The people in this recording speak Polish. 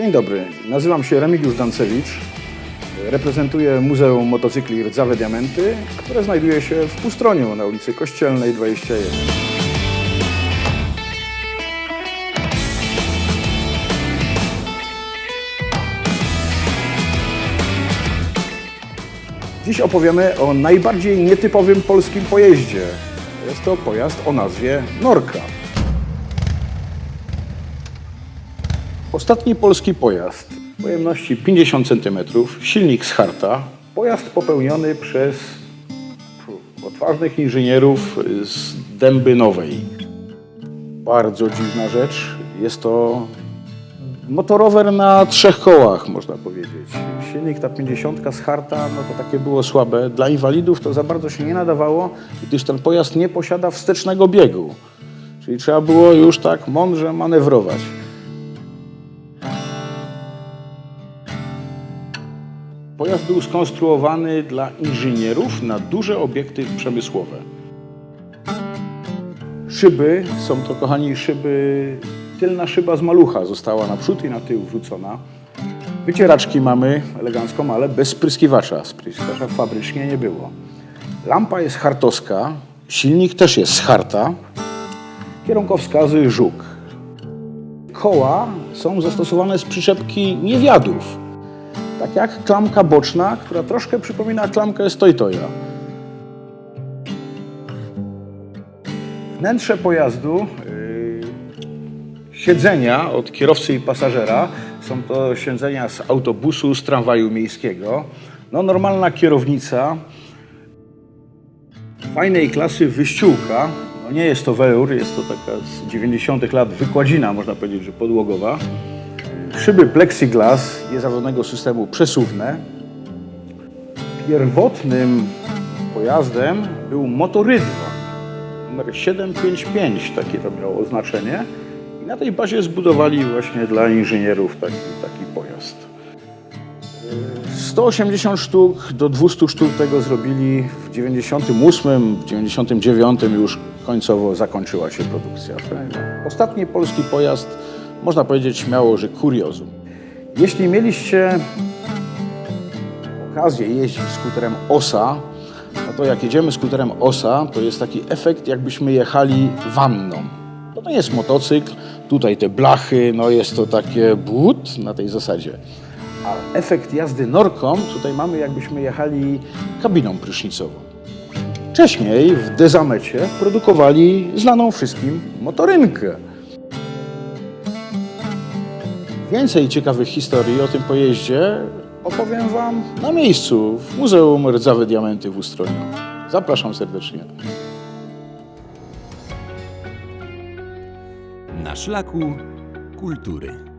Dzień dobry, nazywam się Remigiusz Dancewicz. Reprezentuję Muzeum Motocykli Rdzawe Diamenty, które znajduje się w Ustroniu na ulicy Kościelnej 21. Dziś opowiemy o najbardziej nietypowym polskim pojeździe. Jest to pojazd o nazwie Norka. Ostatni polski pojazd pojemności 50 cm, silnik z harta, pojazd popełniony przez odważnych inżynierów z Dęby Nowej. Bardzo dziwna rzecz. Jest to motorower na trzech kołach, można powiedzieć. Silnik ta 50 z harta, no to takie było słabe. Dla inwalidów to za bardzo się nie nadawało, gdyż ten pojazd nie posiada wstecznego biegu. Czyli trzeba było już tak mądrze manewrować. Pojazd był skonstruowany dla inżynierów na duże obiekty przemysłowe. Szyby są to, kochani, szyby. Tylna szyba z malucha została naprzód i na tył wrzucona. Wycieraczki mamy elegancką, ale bez spryskiwacza. Spryskiwacza fabrycznie nie było. Lampa jest hartowska, silnik też jest z harta. Kierunkowskazy żuk. Koła są zastosowane z przyczepki niewiadów. Tak jak klamka boczna, która troszkę przypomina klamkę z Toytoya. Wnętrze pojazdu, yy, siedzenia od kierowcy i pasażera, są to siedzenia z autobusu, z tramwaju miejskiego. No, normalna kierownica, fajnej klasy wyściółka. No, nie jest to welur, jest to taka z 90 lat wykładzina, można powiedzieć, że podłogowa. Szyby plexiglas niezawodnego systemu przesuwne. Pierwotnym pojazdem był motorydwa numer 755, takie to miało oznaczenie. I na tej bazie zbudowali właśnie dla inżynierów taki, taki pojazd. Yy, 180 sztuk do 200 sztuk tego zrobili w 98, w 99 już końcowo zakończyła się produkcja. Ostatni polski pojazd, można powiedzieć śmiało, że kuriozum. Jeśli mieliście okazję jeździć skuterem OSA, no to jak jedziemy skuterem OSA, to jest taki efekt, jakbyśmy jechali wanną. To nie jest motocykl, tutaj te blachy, no jest to takie but na tej zasadzie. A efekt jazdy norką tutaj mamy, jakbyśmy jechali kabiną prysznicową. Wcześniej w Dezamecie produkowali znaną wszystkim motorynkę. Więcej ciekawych historii o tym pojeździe opowiem Wam na miejscu w Muzeum Rdzawe Diamenty w Ustroniu. Zapraszam serdecznie. Na szlaku kultury.